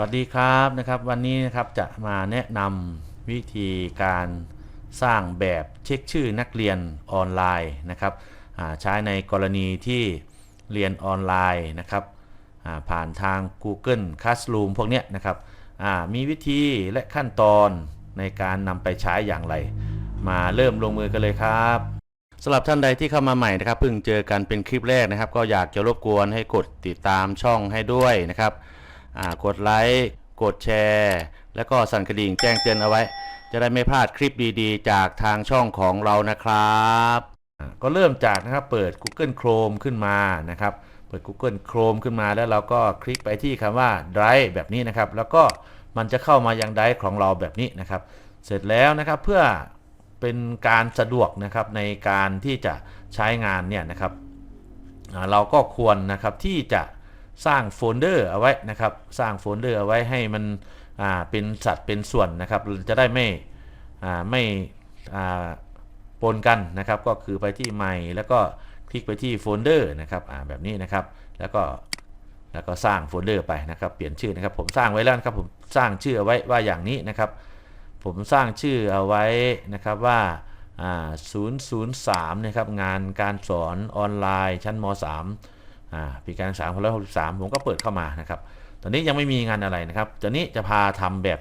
วัสดีครับนะครับ วันนี้นะครับจะมาแนะนำวิธีการสร้างแบบเช็คชื่อนักเรียนออนไลน์นะครับใช้ในกรณีที่เรียนออนไลน์นะครับผ่านทาง Google Classroom พวกเนี้ยนะครับมีวิธีและขั้นตอนในการนำไปใช้อย่างไร มาเริ่มลงมือกันเลยครับสำหรับท่านใดที่เข้ามาใหม่นะครับเพิ่งเจอกันเป็นคลิปแรกนะครับ ก็อยากจะรบกวนให้กดติดตามช่องให้ด้วยนะครับ กดไลค์กดแชร์ แล้วก็สั่นกระดิ่งแจ้งเตือนเอาไว้ จะได้ไม่พลาดคลิปดีๆ จากทางช่องของเรานะครับก็เริ่มจากนะครับเปิด Google Chrome ขึ้นมานะครับเปิด Google Chrome ขึ้นมาแล้วเราก็คลิกไปที่คำว่า Drive แบบนี้นะครับ แล้วก็มันจะเข้ามายัง Drive ของเราแบบนี้นะครับ เสร็จแล้วนะครับเพื่อเป็นการสะดวกนะครับในการที่จะใช้งานเนี่ยนะครับเราก็ควรนะครับที่จะ สร้างโฟลเดอร์เอาไว้นะครับ สร้างโฟลเดอร์เอาไว้ให้มันอ่าเป็นสัดเป็นส่วนนะครับ จะได้ไม่อ่าไม่อ่าปนกันนะครับ ก็คือไปที่ใหม่แล้วก็คลิกไปที่โฟลเดอร์นะครับอ่าแบบนี้นะครับ แล้วก็แล้วก็สร้างโฟลเดอร์ไปนะครับ เปลี่ยนชื่อนะครับ ผมสร้างไว้แล้วนะครับ ผมสร้างชื่อเอาไว้ว่าอย่างนี้นะครับ ผมสร้างชื่อเอาไว้นะครับว่าอ่า003นะครับงานการสอนออนไลน์ชั้นม 3 ปีการศึกษา2563 ผมก็เปิดเข้ามานะครับ ตอนนี้ยังไม่มีงานอะไรนะครับตอนนี้จะพาทำแบบ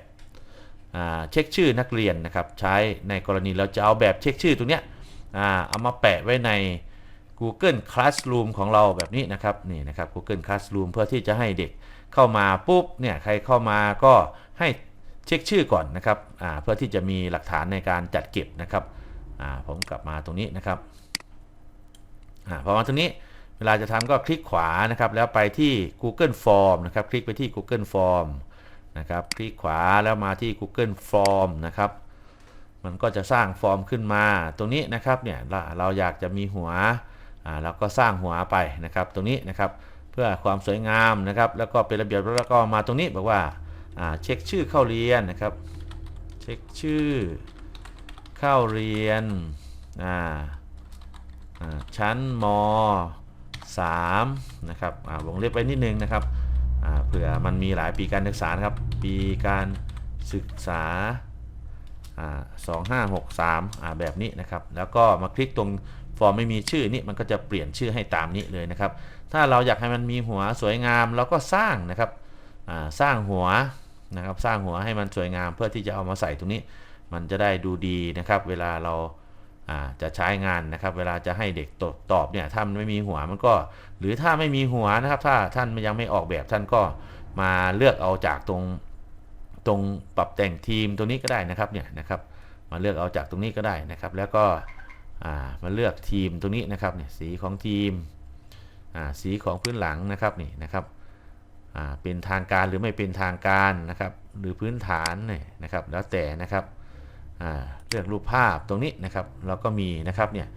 เช็คชื่อนักเรียนนะครับ ใช้ในกรณีเราจะเอาแบบเช็คชื่อตรงเนี้ยเอามาแปะไว้ใน Google Classroom ของเราแบบนี้นะครับนี่นะครับ Google Classroom เพื่อที่จะให้เด็กเข้ามาปุ๊บเนี่ยใครเข้ามาก็ให้เช็คชื่อก่อนนะครับเพื่อที่จะมีหลักฐานในการจัดเก็บนะครับผมกลับมาตรงนี้นะครับอพอมาตรงนี้ เวลาจะทำก็คลิกขวานะครับ แล้วไปที่ Google Form นะครับ คลิกไปที่ Google Form นะครับ คลิกขวาแล้วมาที่ Google Form นะครับ มันก็จะสร้างฟอร์มขึ้นมา ตรงนี้นะครับเนี่ยเราเราอยากจะมีหัวอ่าเราก็สร้างหัวไปนะครับ ตรงนี้นะครับเพื่อความสวยงามนะครับ แล้วก็เป็นระเบียบแล้วก็มาตรงนี้บอกว่าอ่าเช็คชื่อเข้าเรียนนะครับ เช็คชื่อเข้าเรียนอ่าอ่าชั้นม 3นะครับวงเล็บไว้นิดนึงนะครับเผื่อมันมีหลายปีการศึกษาครับ ปีการศึกษาอ่า2563อ่าแบบนี้นะครับ แล้วก็มาคลิกตรงฟอร์มไม่มีชื่อนี่มันก็จะเปลี่ยนชื่อให้ตามนี้เลยนะครับ ถ้าเราอยากให้มันมีหัวสวยงามเราก็สร้างนะครับสร้างหัวนะครับ สร้างหัวให้มันสวยงามเพื่อที่จะเอามาใส่ตรงนี้ มันจะได้ดูดีนะครับ เวลาเรา จะใช้งานนะครับ เวลาจะให้เด็กตอบตอบเนี่ยถ้ามันไม่มีหัวมันก็ หรือถ้าไม่มีหัวนะครับ ถ้าท่านยังไม่ออกแบบท่านก็มาเลือกเอาจากตรงตรงปรับแต่งทีมตรงนี้ก็ได้นะครับเนี่ยนะครับ มาเลือกเอาจากตรงนี้ก็ได้นะครับ แล้วก็มาเลือกทีมตรงนี้นะครับเนี่ยสีของทีมสีของพื้นหลังนะครับนี่นะครับเป็นทางการหรือไม่เป็นทางการนะครับ หรือพื้นฐานเนี่ยนะครับ แล้วแต่นะครับ เลือกรูปภาพตรงนี้นะครับ เราก็มีนะครับเนี่ย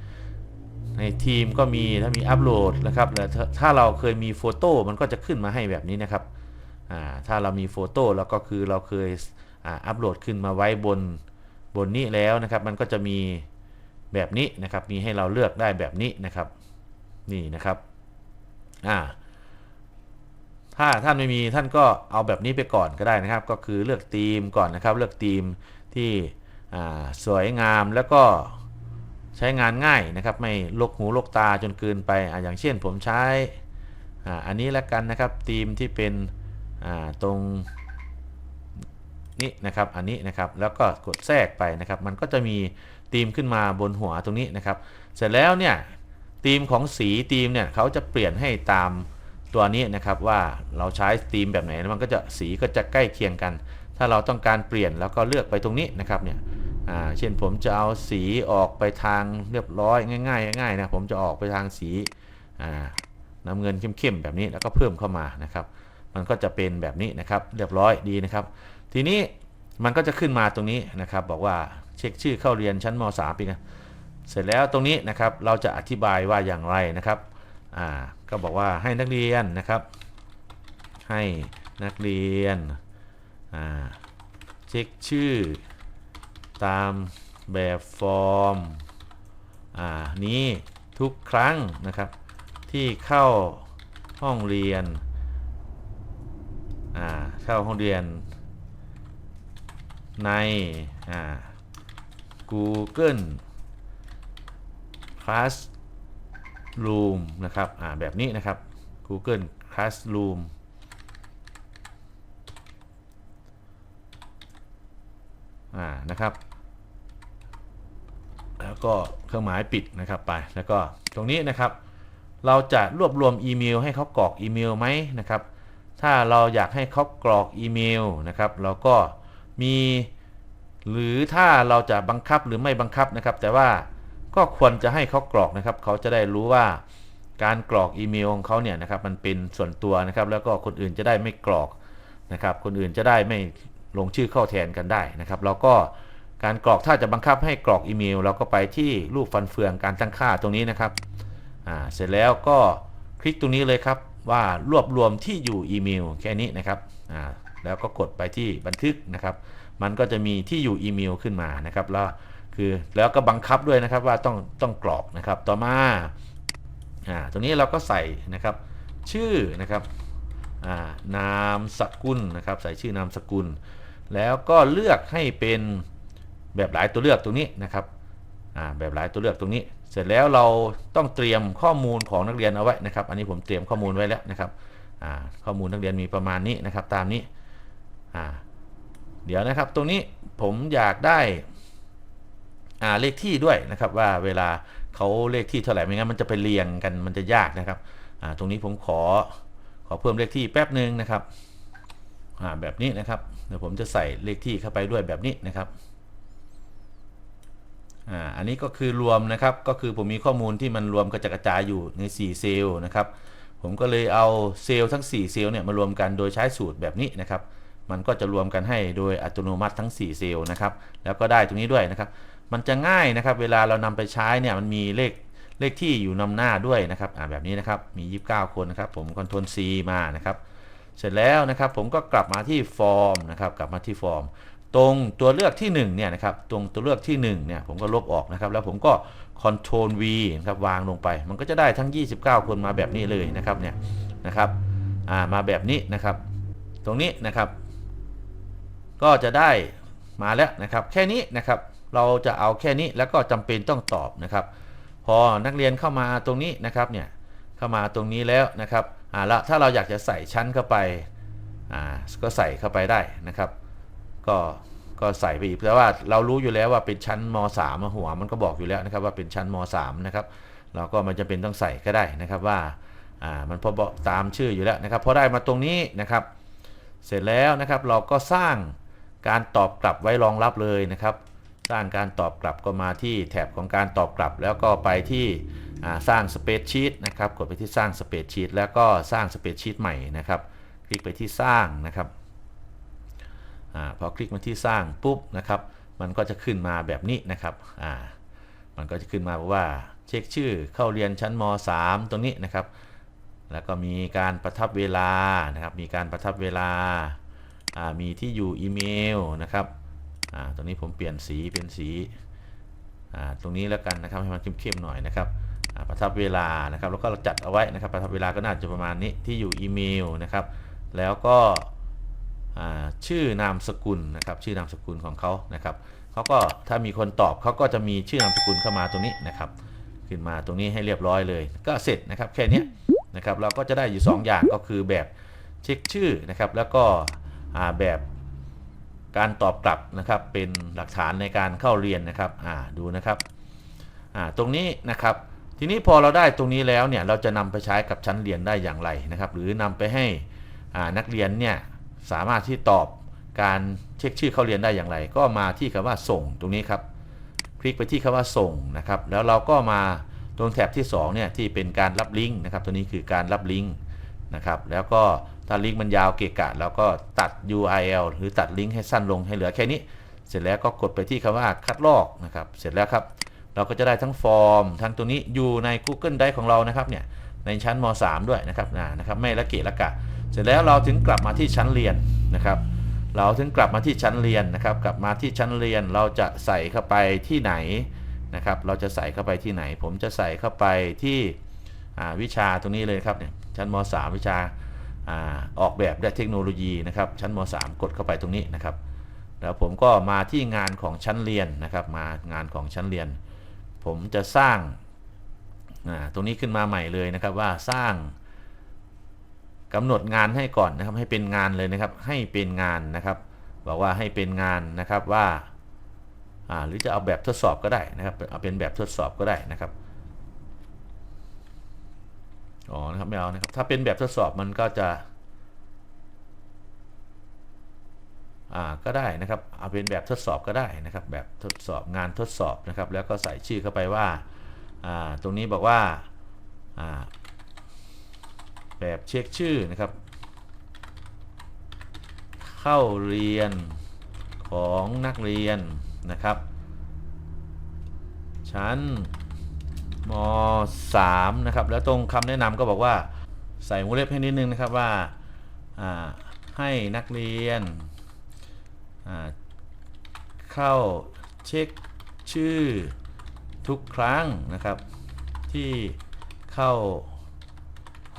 ในทีมก็มีถ้ามีอัปโหลดนะครับแล้วถ้าเราเคยมีโฟโต้มันก็จะขึ้นมาให้แบบนี้นะครับถ้าเรามีโฟโต้แล้วก็คือเราเคยอัปโหลดขึ้นมาไว้บนบนนี้แล้วนะครับ มันก็จะมีแบบนี้นะครับ มีให้เราเลือกได้แบบนี้นะครับ นี่นะครับอ่าถ้าท่านไม่มีท่านก็เอาแบบนี้ไปก่อนก็ได้นะครับ ก็คือเลือกธีมก่อนนะครับ เลือกธีมที่ สวยงามแล้วก็ใช้งานง่ายนะครับไม่ลกหูลกตาจนเกินไปออย่างเช่นผมใช้อ,อันนี้แล้วกันนะครับธีมที่เป็นตรงนี้นะครับอันนี้นะครับแล้วก็กดแทรกไปนะครับ มันก็จะมีธีมขึ้นมาบนหัวตรงนี้นะครับ เสร็จแล้วเนี่ยธีมของสีธีมเนี่ยเขาจะเปลี่ยนให้ตามตัวนี้นะครับว่าเราใช้ธีมแบบไหนมันก็จะสีก็จะใกล้เคียงกัน ถ้าเราต้องการเปลี่ยนแล้วก็เลือกไปตรงนี้นะครับเนี่ยเช่นผมจะเอาสีออกไปทางเรียบร้อยง่ายๆง่ายๆนะผมจะออกไปทางสีน้ำเงินเข้มๆแบบนี้แล้วก็เพิ่มเข้ามานะครับ มันก็จะเป็นแบบนี้นะครับ เรียบร้อยดีนะครับ ทีนี้มันก็จะขึ้นมาตรงนี้นะครับ บอกว่าเช็คชื่อเข้าเรียนชั้นม .3 ปีนะเสร็จแล้วตรงนี้นะครับเราจะอธิบายว่าอย่างไรนะครับก็บอกว่าให้นักเรียนนะครับ ให้นักเรียน อ่าเช็คชื่อตามแบบฟอร์มอ่านี้ทุกครั้งนะครับ ที่เข้าห้องเรียนอ่าเข้าห้องเรียนในอ่า Google Classroom นะครับอ่าแบบนี้นะครับ Google Classroom อ่านะครับ แล้วก็เครื่องหมายปิดนะครับไป แล้วก็ตรงนี้นะครับ เราจะรวบรวมอีเมล ให้เขากรอกอีเมลไหมนะครับ ถ้าเราอยากให้เขากรอกอีเมลนะครับ เราก็มีหรือถ้าเราจะบังคับหรือไม่บังคับนะครับ แต่ว่าก็ควรจะให้เขากรอกนะครับ เขาจะได้รู้ว่าการกรอกอีเมลของเขาเนี่ยนะครับมันเป็นส่วนตัวนะครับ แล้วก็คนอื่นจะได้ไม่กรอกนะครับ คนอื่นจะได้ไม่ ลงชื่อเข้าแทนกันได้นะครับ แล้วก็การกรอกถ้าจะบังคับให้กรอกอีเมล เราก็ไปที่รูปฟันเฟืองการตั้งค่าตรงนี้นะครับเสร็จแล้วก็คลิกตรงนี้เลยครับว่ารวบรวมที่อยู่อีเมลแค่นี้นะครับแล้วก็กดไปที่บันทึกนะครับ มันก็จะมีที่อยู่อีเมลขึ้นมานะครับแล้วคือแล้วก็บังคับด้วยนะครับว่าต้องต้องกรอกนะครับ ต่อมาอ่าตรงนี้เราก็ใส่นะครับ ชื่อนะครับอ่านามสกุลนะครับ ใส่ชื่อนามสกุล แล้วก็เลือกให้เป็นแบบหลายตัวเลือกตรงนี้นะครับอ่าแบบหลายตัวเลือกตรงนี้ เสร็จแล้วเราต้องเตรียมข้อมูลของนักเรียนเอาไว้นะครับ อันนี้ผมเตรียมข้อมูลไว้แล้วนะครับอ่าข้อมูลนักเรียนมีประมาณนี้นะครับ ตามนี้อ่าเดี๋ยวนะครับตรงนี้ผมอยากได้อ่าเลขที่ด้วยนะครับ ว่าเวลาเขาเลขที่เท่าไหร่ไม่งั้นมันจะไปเรียงกันมันจะยากนะครับอ่าตรงนี้ผมขอขอเพิ่มเลขที่แป๊บหนึ่งนะครับ แบบนี้นะครับเดี๋ยวผมจะใส่เลขที่เข้าไปด้วยแบบนี้นะครับอ่าอันนี้ก็คือรวมนะครับก็คือผมมีข้อมูลที่มันรวมกระจัดกระจายอยู่ใน 4 เซลล์นะครับผมก็เลยเอาเซลล์ทั้ง 4 เซลล์เนี่ยมารวมกันโดยใช้สูตรแบบนี้นะครับมันก็จะรวมกันให้โดยอัตโนมัติทั้ง 4 เซลล์นะครับแล้วก็ได้ตรงนี้ด้วยนะครับ มันจะง่ายนะครับ เวลาเรานำไปใช้เนี่ยมันมีเลขเลขที่อยู่นำหน้าด้วยนะครับอ่าแบบนี้นะครับมี 29 คนนะครับผมคอนโทรล C มานะครับ เสร็จแล้วนะครับผมก็กลับมาที่ฟอร์มนะครับกลับมาที่ฟอร์ม ตรงตัวเลือกที่1เนี่ยนะครับตรงตัวเลือกที่1เนี่ยผมก็ลบออกนะครับแล้วผมก็ Ctrl V นะครับวางลงไป มันก็จะได้ทั้ง 29 คนมาแบบนี้เลยนะครับเนี่ยนะครับอ่ามาแบบนี้นะครับ ตรงนี้นะครับ ก็จะได้มาแล้วนะครับแค่นี้นะครับเราจะเอาแค่นี้แล้วก็จำเป็นต้องตอบนะครับ พอนักเรียนเข้ามาตรงนี้นะครับเนี่ยเข้ามาตรงนี้แล้วนะครับ อ่าแล้วถ้าเราอยากจะใส่ชั้นเข้าไปอ่าก็ใส่เข้าไปได้นะครับ ก็ก็ใส่ไปอีกแต่ว่าเรารู้อยู่แล้วว่าเป็นชั้นม .3 หัวมันก็บอกอยู่แล้วนะครับว่าเป็นชั้นม .3 นะครับเราก็มันจะเป็นต้องใส่ก็ได้นะครับว่าอ่ามันพอบอกตามชื่ออยู่แล้วนะครับพอได้มาตรงนี้นะครับ เสร็จแล้วนะครับเราก็สร้างการตอบกลับไว้รองรับเลยนะครับ สร้างการตอบกลับก็มาที่แถบของการตอบกลับ แล้วก็ไปที่สร้างสเปซชีตนะครับกดไปที่สร้างสเปซชีตแล้วก็สร้างสเปซชีตใหม่นะครับ คลิกไปที่สร้างนะครับอพอคลิกมาที่สร้างปุ๊บนะครับ มันก็จะขึ้นมาแบบนี้นะครับมันก็จะขึ้นมาว่าเช็คชื่อเข้าเรียนชั้นม .3 ตรงนี้นะครับ แล้วก็มีการประทับเวลานะครับ มีการประทับเวลา มีที่อยู่อีเมลนะครับ อ่าตรงนี้ผมเปลี่ยนสีเป็นสีอ่าตรงนี้แล้วกันนะครับให้มันเข้มๆหน่อยนะครับประทับเวลานะครับแล้วก็เราจัดเอาไว้นะครับ ประทับเวลาก็น่าจะประมาณนี้ที่อยู่อีเมลนะครับ แล้วก็ชื่อนามสกุลนะครับ ชื่อนามสกุลของเขานะครับเขาก็ถ้ามีคนตอบเขาก็จะมีชื่อนามสกุลเข้ามาตรงนี้นะครับ ขึ้นมาตรงนี้ให้เรียบร้อยเลย ก็เสร็จนะครับแค่นี้นะครับ เราก็จะได้อยู่ 2 อย่างก็คือแบบเช็คชื่อนะครับ แล้วก็แบบ การตอบกลับนะครับเป็นหลักฐานในการเข้าเรียนนะครับอ่าดูนะครับอ่าตรงนี้นะครับทีนี้พอเราได้ตรงนี้แล้วเนี่ยเราจะนำไปใช้กับชั้นเรียนได้อย่างไรนะครับ หรือนำไปให้นักเรียนเนี่ยสามารถที่ตอบการเช็คชื่อเข้าเรียนได้อย่างไร ก็มาที่คำว่าส่งตรงนี้ครับ คลิกไปที่คำว่าส่งนะครับ แล้วเราก็มาตรงแถบที่2เนี่ยที่เป็นการรับลิงก์นะครับ ตัวนี้คือการรับลิงก์นะครับ แล้วก็ ถ้าลิงก์มันยาวเกะกะเราก็ตัด URL หรือตัดลิงก์ให้สั้นลงให้เหลือแค่นี้ เสร็จแล้วก็กดไปที่คำว่าคัดลอกนะครับ เสร็จแล้วครับ เราก็จะได้ทั้งฟอร์ม ทั้งตัวนี้อยู่ใน Google Drive ของเรานะครับเนี่ยในชั้นม .3 ด้วยนะครับนะนะครับไม่ละเกะละกะ เสร็จแล้วเราถึงกลับมาที่ชั้นเรียนนะครับ เราถึงกลับมาที่ชั้นเรียนนะครับ กลับมาที่ชั้นเรียนเราจะใส่เข้าไปที่ไหนนะครับ เราจะใส่เข้าไปที่ไหน ผมจะใส่เข้าไปที่วิชาตรงนี้เลยครับเนี่ยชั้นม .3 วิชา อออกแบบและเทคโนโลยีนะครับชั้นม .3 กดเข้าไปตรงนี้นะครับ แล้วผมก็มาที่งานของชั้นเรียนนะครับมางานของชั้นเรียน ผมจะสร้างาตรงนี้ขึ้นมาใหม่เลยนะครับว่าสร้างกำหนดงานให้ก่อนนะครับให้เป็นงานเลยนะครับให้เป็นงานนะครับ บอกว่าให้เป็นงานนะครับว่าอ่าหรือจะเอาแบบทดสอบก็ได้นะครับเอาเป็นแบบทดสอบก็ได้นะครับ อ๋อนะครับไม่เอานะครับ ถ้าเป็นแบบทดสอบมันก็จะ อ่าก็ได้นะครับเอาเป็นแบบทดสอบก็ได้นะครับ แบบทดสอบงานทดสอบนะครับ แล้วก็ใส่ชื่อเข้าไปว่า อ่า ตรงนี้บอกว่า อ่า แบบเช็คชื่อนะครับ เข้าเรียนของนักเรียนนะครับ ชั้น ม .3 นะครับ แล้วตรงคำแนะนำก็บอกว่าใส่วงเล็บให้นิดนึงนะครับว่าให้นักเรียน เข้าเช็คชื่อทุกครั้งนะครับ ที่เข้า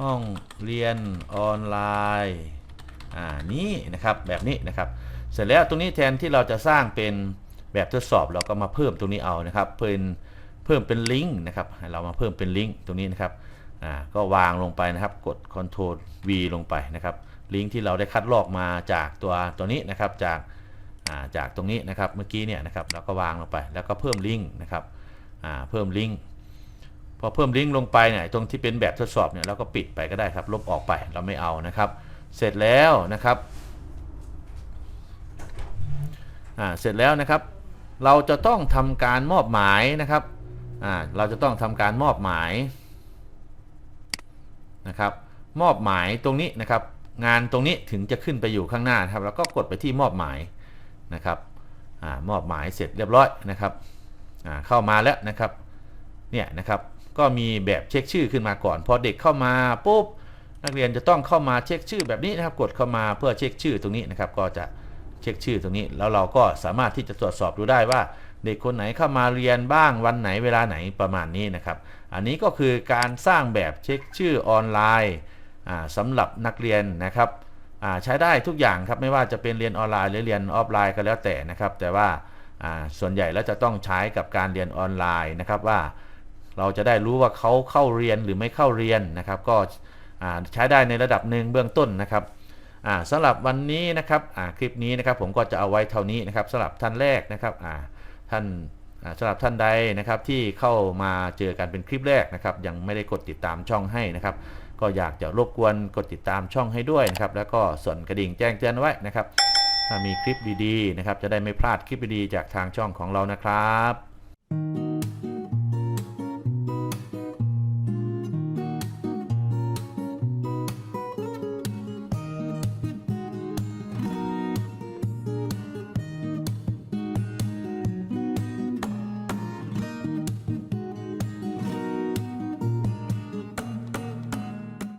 ห้องเรียนออนไลน์นี้นะครับแบบนี้นะครับ เสร็จแล้วตรงนี้แทนที่เราจะสร้างเป็นแบบทดสอบเราก็มาเพิ่มตรงนี้เอานะครับเพิ่ม เพิ่มเป็นลิงก์นะครับเรามาเพิ่มเป็นลิงก์ตรงนี้นะครับอ่าก็วางลงไปนะครับ กด Ctrl V ลงไปนะครับลิงก์ที่เราได้คัดลอกมาจากตัวตัวนี้นะครับจากอ่าจากตรงนี้นะครับเมื่อกี้เนี่ยนะครับเราก็วางลงไป แล้วก็เพิ่มลิงก์นะครับอ่าเพิ่มลิงก์พอเพิ่มลิงก์ลงไปเนี่ยตรงที่เป็นแบบทดสอบเนี่ยเราก็ปิดไปก็ได้ครับลบออกไปเราไม่เอานะครับ เสร็จแล้วนะครับอ่าเสร็จแล้วนะครับ เราจะต้องทำการมอบหมายนะครับ อ่าเราจะต้องทำการมอบหมายนะครับ มอบหมายตรงนี้นะครับ งานตรงนี้ถึงจะขึ้นไปอยู่ข้างหน้าครับ แล้วก็กดไปที่มอบหมายนะครับอามอบหมายเสร็จเรียบร้อยนะครับอ่าเข้ามาแล้วนะครับเนี่ยนะครับก็มีแบบเช็คชื่อขึ้นมาก่อน พอเด็กเข้ามาปุ๊บนักเรียนจะต้องเข้ามาเช็คชื่อแบบนี้นะครับ กดเข้ามาเพื่อเช็คชื่อตรงนี้นะครับ ก็จะเช็คชื่อตรงนี้ แล้วเราก็สามารถที่จะตรวจสอบดูได้ว่า เด็กคนไหนเข้ามาเรียนบ้างวันไหนเวลาไหนประมาณนี้นะครับ อันนี้ก็คือการสร้างแบบเช็คชื่อออนไลน์อ่าสำหรับนักเรียนนะครับใช้ได้ทุกอย่างครับไม่ว่าจะเป็นเรียนออนไลน์หรือเรียนออฟไลน์ก็แล้วแต่นะครับ แต่ว่าส่วนใหญ่แล้วจะต้องใช้กับการเรียนออนไลน์นะครับว่าเราจะได้รู้ว่าเขาเข้าเรียนหรือไม่เข้าเรียนนะครับ ก็ใช้ได้ในระดับหนึ่งเบื้องต้นนะครับสำหรับวันนี้นะครับคลิปนี้นะครับผมก็จะเอาไว้เท่านี้นะครับสำหรับท่านแรกนะครับ ท่านสำหรับท่านใดนะครับที่เข้ามาเจอกันเป็นคลิปแรกนะครับ ยังไม่ได้กดติดตามช่องให้นะครับ ก็อยากจะรบกวนกดติดตามช่องให้ด้วยนะครับ แล้วก็ส่วนกระดิ่งแจ้งเตือนไว้นะครับ ถ้ามีคลิปดีๆนะครับ จะได้ไม่พลาดคลิปดีๆจากทางช่องของเรานะครับ